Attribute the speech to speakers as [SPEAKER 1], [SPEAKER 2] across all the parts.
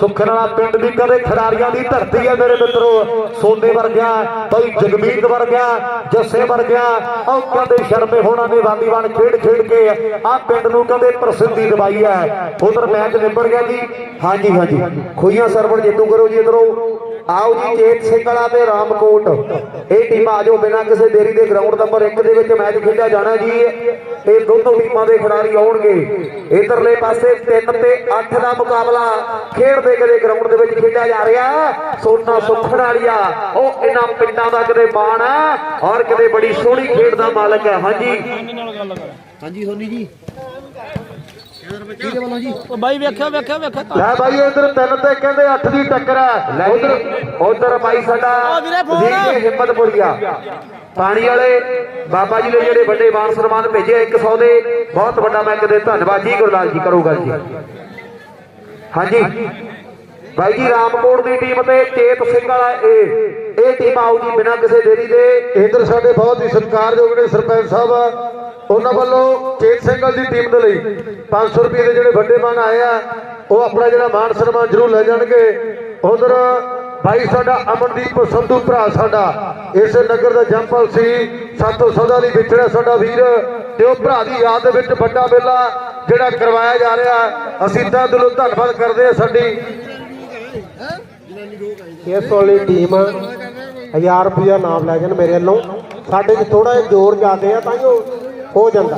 [SPEAKER 1] ਸੁੱਖਣ ਵਾਲਾ ਪਿੰਡ ਵੀ ਕਦੇ ਖਿਡਾਰੀਆਂ ਦੀ ਧਰਤੀ ਹੈ ਮੇਰੇ ਮਿੱਤਰੋ। ਸੋਨੇ ਵਰਗਿਆ ਬਈ ਜਗਮੀਤ ਵਰਗਿਆ ਜੱਸੇ ਵਰਗਿਆ ਉਹ ਕਹਿੰਦੇ ਸ਼ਰਮੇ ਹੋਣਾ ਨੇ ਵਾਲੀਬਾਲ ਖੇਡ ਖੇਡ ਕੇ ਆ ਪਿੰਡ ਨੂੰ ਕਦੇ ਪ੍ਰਸਿੱਧੀ ਦਿਵਾਈ ਹੈ। ਉਧਰ ਮੈਚ ਨਿਬੜ ਗਿਆ ਜੀ। ਹਾਂਜੀ ਹਾਂਜੀ। ਖੁਈਆਂ ਸਰਵਣ ਜੇਤੂ ਕਰੋ ਜੀ ਇਧਰੋਂ। ਆਓ ਜੀ, ਚੇਤ ਸਿੰਘ ਤੇ ਰਾਮਕੋਟ। ਇਹ ਟੀਮਾਂ ਆਜੋ ਬਿਨਾਂ ਕਿਸੇ ਦੇਰੀ ਦੇ ਗਰਾਊਂਡ ਨੰਬਰ 1 ਦੇ ਵਿੱਚ ਮੈਚ ਖੇਡਿਆ ਜਾਣਾ ਜੀ। ਇਹ ਦੋਨੋਂ ਟੀਮਾਂ ਦੇ ਖਿਡਾਰੀ ਆਉਣਗੇ। ਇਧਰਲੇ ਪਾਸੇ 3 ਤੇ 8 ਦਾ ਮੁਕਾਬਲਾ ਖੇਡਦੇ ਕਦੇ ਗਰਾਊਂਡ ਦੇ ਵਿੱਚ ਖੇਡਿਆ ਜਾ ਰਿਹਾ। ਸੋਨਾ ਸੁੱਖਣ ਵਾਲੀਆ ਉਹ ਇਹਨਾਂ ਪਿੰਡਾਂ ਦਾ ਕਦੇ ਮਾਣ ਹੈ ਔਰ ਕਦੇ ਬੜੀ ਸੋਹਣੀ ਖੇਡ ਦਾ ਮਾਲਕ ਹੈ ਹਾਂਜੀ।
[SPEAKER 2] ਹਾਂਜੀ, ਸੋਨੀ ਜੀ। ਕਿਹਦੇ ਵੱਲੋਂ ਜੀ
[SPEAKER 3] ਉਹ ਬਾਈ ਵੇਖਿਆ ਵੇਖਿਆ ਵੇਖਿਆ
[SPEAKER 1] ਲੈ ਬਾਈ ਇਧਰ ਤਿੰਨ ਤੇ ਕਹਿੰਦੇ 8 ਦੀ ਟੱਕਰ ਹੈ। ਉਧਰ ਉਧਰ ਬਾਈ ਸਾਡਾ।
[SPEAKER 3] ਵੀਰ
[SPEAKER 1] ਹਿੰਮਤਪੁਰੀਆ। ਪਾਣੀ ਵਾਲੇ ਬਾਬਾ ਜੀ ਨੇ ਜਿਹੜੇ ਵੱਡੇ ਮਾਨ ਸਨਮਾਨ ਭੇਜੇ 100 ਦੇ ਬਹੁਤ ਵੱਡਾ ਮੈਂ ਕਦੇ ਧੰਨਵਾਦ ਜੀ ਗੁਰਦਾਸ ਜੀ ਕਰੋ ਗੱਲ ਜੀ। ਹਾਂਜੀ। ਬਾਈ ਜੀ ਰਾਮਕੋਟ ਦੀ ਟੀਮ ਤੇ ਚੇਤ ਸਿੰਘ ਵਾਲਾ ਇਹ ਇਹ ਟੀਮ ਆਊ ਜੀ ਬਿਨਾਂ ਕਿਸੇ ਦੇਰੀ ਦੇ।
[SPEAKER 4] ਇਧਰ ਸਾਡੇ ਬਹੁਤ ਹੀ ਸਤਿਕਾਰਯੋਗ ਨੇ ਸਰਪੰਚ ਸਾਹਿਬ। ਉਹਨਾਂ ਵੱਲੋਂ ਚੇਤ ਸਿੰਘਲ ਦੀ ਟੀਮ ਦੇ ਲਈ 500 ਰੁਪਏ ਦੇ ਜਿਹੜੇ ਵੱਡੇ ਮਾਨ ਆਏ ਆ, ਉਹ ਆਪਣਾ ਜਿਹੜਾ ਮਾਨ ਸਨਮਾਨ ਜ਼ਰੂਰ ਲੈ ਜਾਣਗੇ। ਉਧਰ ਭਾਈ ਸਾਡਾ ਅਮਨਦੀਪ ਸੰਧੂ ਭਰਾ ਸਾਡਾ, ਇਸ ਨਗਰ ਦਾ ਜੰਪਲ ਸੀ, ਸਾਤੋਂ ਸਦਾ ਲਈ ਵਿਛੜਿਆ ਸਾਡਾ ਵੀਰ। ਤੇ ਉਹ ਭਰਾ ਦੀ ਯਾਦ ਦੇ ਵਿੱਚ ਵੱਡਾ ਮੇਲਾ ਜਿਹੜਾ ਕਰਵਾਇਆ ਜਾ ਰਿਹਾ। ਅਸੀਂ ਤਾਂ ਦਿਲੋਂ ਧੰਨਵਾਦ ਕਰਦੇ ਹਾਂ ਸਾਡੀ
[SPEAKER 5] ਇਸ ਵਾਲੀ ਟੀਮ 1000 ਰੁਪਇਆ ਨਾਮ ਲੈ ਜਾਣ ਮੇਰੇ ਵੱਲੋਂ। ਸਾਡੇ 'ਚ ਥੋੜਾ ਜਿਹਾ ਜ਼ੋਰ ਜ਼ਿਆਦੇ ਆ ਤਾਂ ਹੀ ਉਹ ਹੋ ਜਾਂਦਾ।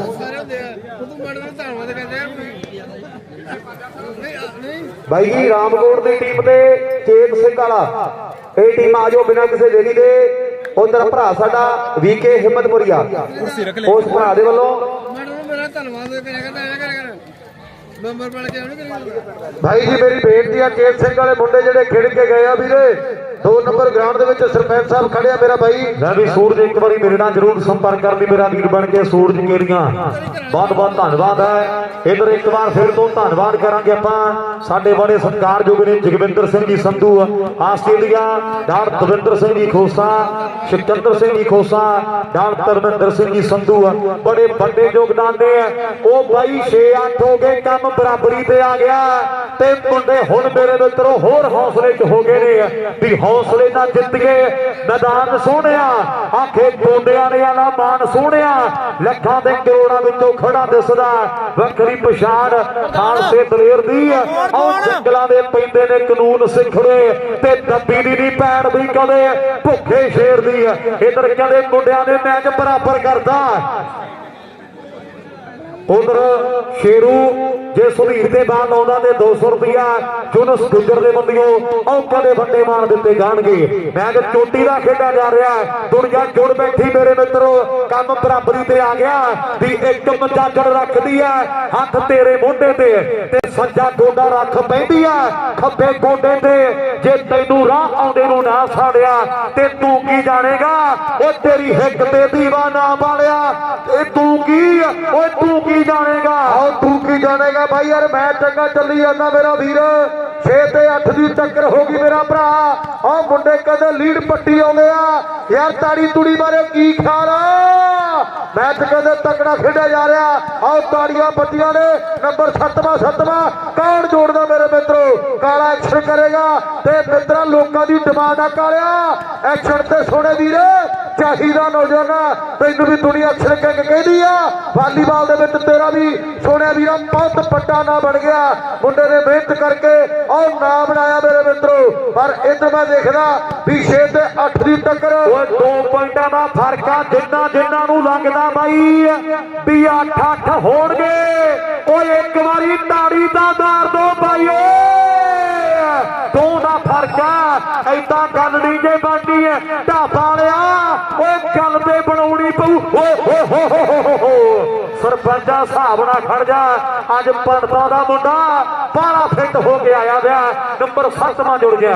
[SPEAKER 1] ਬਾਈ ਜੀ ਰਾਮਕੋਟ ਦੀ ਟੀਮ ਤੇ ਚੇਤ ਸਿੰਘ ਵਾਲਾ। ਇਹ ਟੀਮ ਆਜੋ ਬਿਨਾਂ ਕਿਸੇ ਦੇਰੀ ਦੇ। ਉਧਰ ਭਰਾ ਸਾਡਾ ਵੀਕੇ ਹਿੰਮਤਪੁਰੀਆ। ਉਸ ਭਰਾ ਦੇ ਵੱਲੋਂ
[SPEAKER 2] ਮੈਡਮ ਮੇਰਾ ਧੰਨਵਾਦ। ਕਰਿਆ ਕਰਦਾ ਕਰਿਆ ਕਰ।
[SPEAKER 4] ਭਾਈ ਜੀ, ਮੇਰੀ ਬੇਨਤੀ ਆ ਚੇਤ ਸਿੰਘ ਵਾਲੇ ਮੁੰਡੇ ਜਿਹੜੇ ਖੇਡ ਕੇ ਗਏ ਆ ਵੀਰੇ। ਦੋ ਨੰਬਰ ਗਰਾਊਂਡ ਦੇ ਵਿੱਚ ਸਰਪੰਚ ਸਾਹਿਬ ਖੜਿਆ ਮੇਰਾ ਭਾਈ
[SPEAKER 1] ਮੈਂ ਵੀ ਸੂਰਜ ਇੱਕ ਵਾਰੀ ਮੇਰੇ ਨਾਲ ਜਰੂਰ ਸੰਪਰਕ ਕਰ ਲਈ, ਮੇਰਾ ਵੀਰ ਬਣ ਕੇ ਸੂਰਜ ਕੇਰੀਆਂ। ਬਹੁਤ ਬਹੁਤ ਧੰਨਵਾਦ ਹੈ। ਇਧਰ ਇੱਕ ਵਾਰ ਫਿਰ ਤੋਂ ਧੰਨਵਾਦ ਕਰਾਂਗੇ ਆਪਾਂ। ਸਾਡੇ ਬੜੇ ਸਤਿਕਾਰਯੋਗ ਨੇ Jagvinder Singh ji Sandhu. Australia, doctor Davinder Singh ji Khosa, Sikandar Singh ji Khosa, doctor Dharmendra Singh ji Sandhu. ਬੜੇ ਵੱਡੇ ਯੋਗਦਾਨ ਦੇ ਆ ਉਹ ਬਾਈ 6-8 ਹੋ ਗਏ, ਕੰਮ ਬਰਾਬਰੀ ਤੇ ਆ ਗਿਆ। ਤੇ ਮੁੰਡੇ ਹੁਣ ਮੇਰੇ ਮਿੱਤਰੋ ਹੋਰ ਹੌਸਲੇ 'ਚ ਹੋ ਗਏ ਨੇ। ਵੀ ਹੌਸਲੇ ਨਾਲ ਜਿੱਤ ਮੈਦਾਨ ਸੋਹਣਿਆ। ਆਖੇ ਗੋਂਡਿਆਂ ਨੇ ਆਲਾ ਮਾਨ ਸੋਹਣਿਆ। ਲੱਖਾਂ ਦੇ ਕਰੋੜਾਂ ਵਿੱਚੋਂ ਖੜਾ ਦਿਸਦਾ। ਵੱਖਰੀ ਪਛਾਣ ਖਾਲਸੇ ਦਲੇਰ ਦੀ ਆਹ ਜੰਗਲਾਂ ਦੇ ਪੈਂਦੇ ਨੇ ਕਾਨੂੰਨ ਸਿੱਖੜੇ ਤੇ ਦੱਬੀ ਦੀ ਨਹੀਂ ਪੈਣ ਵੀ ਕਦੇ ਭੁੱਖੇ ਸ਼ੇਰ ਦੀ ਇਧਰ ਕਹਿੰਦੇ ਮੁੰਡਿਆਂ ਦੇ ਮੈਚ ਬਰਾਬਰ ਕਰਦਾ ਉਧਰ ਸ਼ੇਰੂ ਜੇ ਸੁਧੀਰ ਦੇ ਬਾਅਦ ਆਉਂਦਾ ਤੇ 200 ਰੁਪਿਆ ਜੁਨਸ ਗੁੱਜਰ ਦੇ ਬੰਦਿਓ ਔਕਾਂ ਦੇ ਵੱਡੇ ਮਾਰ ਦਿੱਤੇ ਜਾਣਗੇ। ਮੈਚ ਚੋਟੀ ਦਾ ਖੇਡਿਆ ਜਾ ਰਿਹਾ, ਦੁਨੀਆ ਜੁੜ ਬੈਠੀ ਮੇਰੇ ਮਿੱਤਰੋ, ਕੰਮ ਬਰਾਬਰੀ ਤੇ ਆ ਗਿਆ, ਵੀ ਇੱਕ ਮਜਾਜੜ ਰੱਖਦੀ ਹੈ ਹੱਥ ਤੇਰੇ ਮੋਢੇ ਤੇ ਤੇ ਸੱਜਾ ਗੋਡਾ ਰੱਖ ਪੈਂਦੀ ਹੈ ਖੱਬੇ ਗੋਡੇ ਤੇ, ਜੇ ਤੈਨੂੰ ਰਾਹ ਆਉਂਦੇ ਨੂੰ ਨਾ ਸਾੜਿਆ, ਤੇ ਤੂੰ ਕੀ ਜਾਣੇਗਾ? ਉਹ ਤੇਰੀ ਹਿੱਕ ਤੇ ਦੀਵਾਨਾ ਵਾਲਿਆ ਇਹ ਤੂੰ ਕੀ ਓਏ ਤੂੰ ਕੀ ਜਾਣੇਗਾ?
[SPEAKER 4] ਆਓ ਤੂੰ ਕੀ ਜਾਣੇਗਾ ਭਾਈ ਯਾਰ, ਮੈਂ ਚੰਗਾ ਚੱਲੀ ਜਾਂਦਾ ਮੇਰਾ ਵੀਰ। 6 ਤੇ 8 ਦੀ ਟੱਕਰ ਹੋ ਗਈ ਮੇਰਾ ਭਰਾ। ਆਹ ਮੁੰਡੇ ਕਦੇ ਲੀਡ ਪੱਟੀ ਆਉਂਦੇ ਆ। ਯਾਰ ਤਾੜੀ ਤੁੜੀ ਬਾਰੇ ਕੀ ਖਿਆਲ ਆ? ਮੈਚ ਕਦੇ ਤਕੜਾ ਖੇਡਿਆ ਜਾ ਰਿਹਾ। ਆਓ ਤਾੜੀਆਂ ਬੱਤੀਆਂ ਨੇ। ਨੰਬਰ 7ਵਾਂ 7ਵਾਂ ਕੌਣ ਜੋੜਦਾ ਮੇਰੇ ਮਿੱਤਰੋ? ਕਾਲਾ ਐਕਸ਼ਨ ਕਰੇਗਾ। ਤੇ ਮਿੱਤਰਾਂ, ਲੋਕਾਂ ਦੀ ਡਿਮਾਂਡ ਆ ਕਾਲਿਆ। ਐਕਸ਼ਨ ਤੇ ਸੋਹਣੇ ਵੀਰੇ। ਚਾਹੀਦਾ ਨੌਜਵਾਨਾ। ਤੈਨੂੰ ਵੀ ਦੁਨੀਆ ਐਕਸ਼ਨ ਕਿੰਗ ਕਹਿੰਦੀ ਆ। ਵਾਲੀਬਾਲ ਦੇ ਵਿੱਚ ਤੇਰਾ ਵੀ ਸੋਹਣਿਆ ਵੀਰਾ ਬਹੁਤ ਵੱਡਾ ਨਾਂ ਬਣ ਗਿਆ। ਮੁੰਡੇ ਨੇ ਮਿਹਨਤ ਕਰਕੇ ਉਹ ਨਾਂ ਬਣਾਇਆ ਮੇਰੇ ਮਿੱਤਰੋ ਪਰ ਇੱਧਰ ਮੈਂ ਦੇਖਦਾ ਵੀ 6 ਤੇ 8 ਦੀ ਟੱਕਰ।
[SPEAKER 1] ਓਏ ਦੋ ਪੁਆਇੰਟਾਂ ਦਾ ਫ਼ਰਕ ਆ, ਜਿੰਨਾ ਜਿੰਨਾ ਨੂੰ ਲੱਗਦਾ ਬਾਈ। ਵੀ 8-8 ਹੋਣਗੇ। ਓਏ ਇੱਕ ਵਾਰੀ ਤਾੜੀ ਦਾ ਦਾਰ ਦੋ ਬਾਈ ਓਏ। ਦੋ ਦਾ ਫ਼ਰਕ ਆ। ਐਦਾਂ ਗੱਲ ਨਹੀਂ ਜੇ ਬਣਦੀ ਐ। ਢਾਬਾ ਵਾਲਿਆ, ਓਏ ਗੱਲ ਤੇ ਬਣਾਉਣੀ ਪਊ। ਓਏ ਹੋ ਹੋ ਹੋ ਹੋ ਹੋ ਹੋ ਸਰਪੰਚਾ ਹਿਸਾਬ ਨਾਲ ਖੜ ਜਾ। ਅੱਜ ਪੰਡਤਾਂ ਦਾ ਮੁੰਡਾ ਬਾਹਲਾ ਫਿੱਟ ਹੋ ਕੇ ਆਇਆ ਵਿਆ। ਨੰਬਰ 7ਵਾਂ ਜੁੜ ਗਿਆ।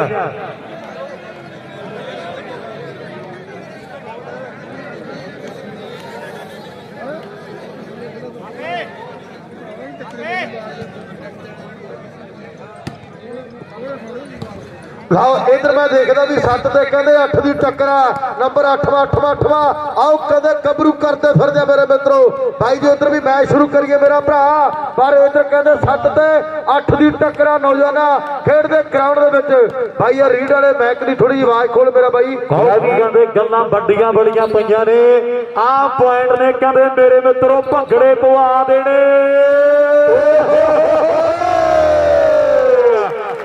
[SPEAKER 4] ਲਓ ਇਧਰ ਮੈਂ ਦੇਖਦਾ ਵੀ 7 ਤੇ ਕਹਿੰਦੇ 8 ਦੀ ਟੱਕਰ ਆ। ਨੰਬਰ 8ਵਾਂ 8ਵਾਂ 8ਵਾਂ ਆਓ ਕਹਿੰਦੇ ਕਬਰੂ ਕਰਦੇ ਫਿਰਦੇ ਆ ਮੇਰੇ ਮਿੱਤਰੋ। ਭਾਈ ਜੀ ਉਧਰ ਵੀ ਮੈਚ ਸ਼ੁਰੂ ਕਰੀਏ ਮੇਰਾ ਭਰਾ। ਪਰ ਇਧਰ ਕਹਿੰਦੇ 7 ਤੇ 8 ਦੀ ਟੱਕਰ ਆ ਨੌਜਵਾਨਾ ਖੇਡਦੇ ਗਰਾਊਂਡ ਦੇ ਵਿੱਚ। ਭਾਈ ਆ ਰੀਡ ਵਾਲੇ ਮੈਕ ਦੀ ਥੋੜੀ ਆਵਾਜ਼ ਖੋਲ ਮੇਰਾ
[SPEAKER 1] ਵੀ ਕਹਿੰਦੇ ਗੱਲਾਂ ਵੱਡੀਆਂ ਬੜੀਆਂ ਪਈਆਂ ਨੇ। ਆਹ ਪੁਆਇੰਟ ਨੇ ਕਹਿੰਦੇ ਮੇਰੇ ਮਿੱਤਰੋ ਭੰਗੜੇ ਪਵਾ ਦੇਣੇ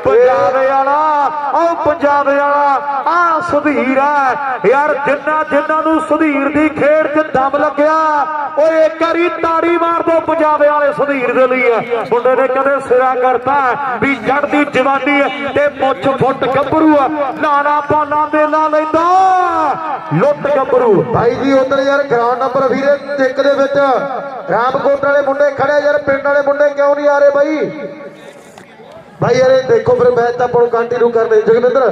[SPEAKER 1] ਪੰਜਾਬ ਵਾਲਾ ਆਹ ਪੰਜਾਬ ਵਾਲਾ ਆ ਸੁਧੀਰ ਹੈ। ਯਾਰ ਜਿੰਨਾ ਜਿੰਨਾ ਨੂੰ ਸੁਧੀਰ ਦੀ ਖੇਡ 'ਚ ਦਮ ਲੱਗਿਆ ਓਏ ਇੱਕ ਵਾਰੀ ਤਾੜੀ ਮਾਰ ਦੋ ਪੰਜਾਬ ਵਾਲੇ ਸੁਧੀਰ ਦੇ ਲਈ। ਮੁੰਡੇ ਨੇ ਕਦੇ ਸਿਰਾ ਕਰਤਾ ਵੀ ਜੜ ਜਵਾਨੀ ਤੇ ਪੁੱਛ ਫੁੱਟ ਗੱਭਰੂ ਆ। ਪਾਲਾ ਮੇਲਾ ਲੈਂਦਾ, ਲੁੱਟ ਗੱਭਰੂ।
[SPEAKER 4] ਭਾਈ ਜੀ, ਉਧਰ ਯਾਰ ਗਰਾਊਂਡ ਨੰਬਰ ਵੀਰੇ ਇੱਕ ਦੇ ਵਿੱਚ। ਰਾਮਕੋਟ ਵਾਲੇ ਮੁੰਡੇ ਖੜੇ ਯਾਰ, ਪਿੰਡ ਵਾਲੇ ਮੁੰਡੇ ਕਿਉਂ ਨਹੀਂ ਆ ਰਹੇ ਬਾਈ? ਭਾਈ ਯਾਰ ਦੇਖੋ ਫਿਰ ਮੈਚ ਤਾਂ ਆਪਾਂ ਨੂੰ ਕੰਟੀਨਿਊ ਕਰਨੇ ਜਗਵਿੰਦਰ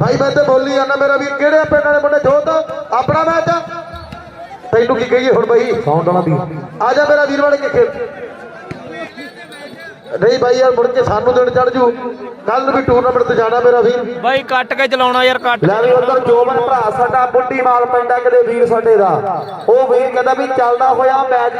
[SPEAKER 4] ਭਾਈ ਮੈਂ ਤੇ ਬੋਲੀ ਜਾਂਦਾ ਮੇਰਾ ਵੀਰ ਕਿਹੜੇ ਪਿੰਡ ਵਾਲੇ ਮੁੰਡੇ ਜੋਤ? ਆਪਣਾ ਮੈਚ ਆ? ਤੈਨੂੰ ਕੀ ਕਹੀਏ ਹੁਣ ਬਾਈ?
[SPEAKER 1] ਸਾਊਂਡ ਵਾਲਾ ਵੀ
[SPEAKER 4] ਆ ਜਾ ਮੇਰਾ ਵੀਰ ਵਾਲੇ ਕੇ ਖੇਡ ਨਹੀਂ ਭਾਈ ਯਾਰ ਮੁੜ ਕੇ ਸਾਨੂੰ ਦਿਨ ਚੜ ਜੂ। ਕੱਲ ਨੂੰ ਵੀ ਟੂਰਨਾਮੈਂਟ ਤੇ ਜਾਣਾ ਮੇਰਾ ਵੀਰ।
[SPEAKER 3] ਬਾਈ ਕੱਟ ਕੇ ਚਲਾਉਣਾ ਯਾਰ ਕੱਟ
[SPEAKER 1] ਲੈ ਵੀ ਉਧਰ ਜੋਬਨ ਭਰਾ ਸਾਡਾ ਬੁੱਢੀ ਮਾਲ ਪੈਂਦਾ ਕਦੇ ਵੀਰ ਸਾਡੇ ਦਾ। ਉਹ ਵੀਰ ਕਹਿੰਦਾ ਵੀ ਚੱਲਦਾ ਹੋਇਆ ਮੈਚ